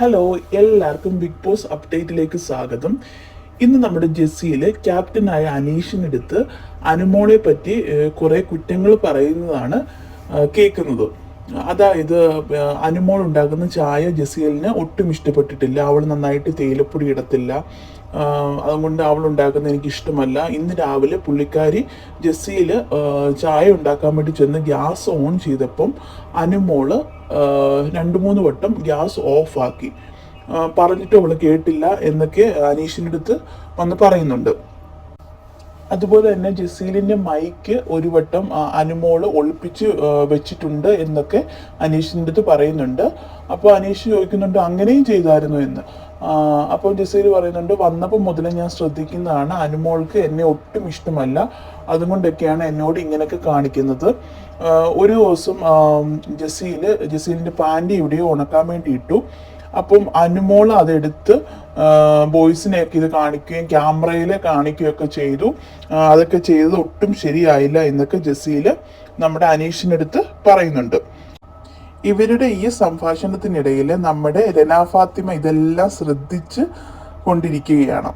Hello എല്ലാവർക്കും big boss അപ്ഡേറ്റിലേക്ക് സ്വാഗതം. ഇന്ന് നമ്മുടെ ജെസ്സിയിൽ ക്യാപ്റ്റനായ അനീഷിനടുത്ത് അനുമോളെ പറ്റി കുറേ കുറെ കുറ്റങ്ങൾ പറയുന്നതാണ് കേൾക്കുന്നത്. അതായത് അനുമോൾ ഉണ്ടാക്കുന്ന ചായ ജസീലിന് ഒട്ടും ഇഷ്ടപ്പെട്ടിട്ടില്ല. അവൾ നന്നായിട്ട് തേയിലപ്പൊടി ഇടത്തില്ല. അതുകൊണ്ട് അവൾ ഉണ്ടാക്കുന്ന എനിക്ക് ഇഷ്ടമല്ല ഇന്ന് രാവിലെ പുള്ളിക്കാരി ജസ്സിയിൽ ചായ ഉണ്ടാക്കാൻ വേണ്ടി ചെന്ന് ഗ്യാസ് ഓൺ ചെയ്തപ്പം അനുമോൾ രണ്ട് മൂന്ന് വട്ടം ഗ്യാസ് ഓഫാക്കി പറഞ്ഞിട്ട് അവൾ കേട്ടില്ല എന്നൊക്കെ അനീഷിന്റെ അടുത്ത് വന്ന് പറയുന്നുണ്ട്. അതുപോലെ തന്നെ ജസീലിന്റെ മൈക്ക് ഒരു വട്ടം അനുമോൾ ഒളിപ്പിച്ച് വെച്ചിട്ടുണ്ട് എന്നൊക്കെ അനീഷിന്റെ അടുത്ത് പറയുന്നുണ്ട്. അപ്പോൾ അനീഷ് ചോദിക്കുന്നുണ്ട് അങ്ങനെയും ചെയ്തായിരുന്നു എന്ന്. അപ്പോൾ ജസീൽ പറയുന്നുണ്ട് വന്നപ്പോൾ മുതലേ ഞാൻ ശ്രദ്ധിക്കുന്നതാണ്. അനുമോൾക്ക് എന്നെ ഒട്ടും ഇഷ്ടമല്ല. അതുകൊണ്ടൊക്കെയാണ് എന്നോട് ഇങ്ങനെയൊക്കെ കാണിക്കുന്നത്. ഒരു ദിവസം ജസീൽ ജസീലിന്റെ ജസീലിന്റെ പാന്റ് എവിടെയോ ഉണക്കാൻ വേണ്ടി ഇട്ടു. അപ്പം അനുമോൾ അതെടുത്ത് ബോയ്സിനെയൊക്കെ ഇത് കാണിക്കുകയും ക്യാമറയിൽ കാണിക്കുകയൊക്കെ ചെയ്തു. അതൊക്കെ ചെയ്തത് ഒട്ടും ശരിയായില്ല എന്നൊക്കെ ജസീൽ നമ്മുടെ അനീഷിനടുത്ത് പറയുന്നുണ്ട്. ഇവരുടെ ഈ സംഭാഷണത്തിനിടയിൽ നമ്മുടെ രനാഫാത്തിമ ഇതെല്ലാം ശ്രദ്ധിച്ച് കൊണ്ടിരിക്കുകയാണ്.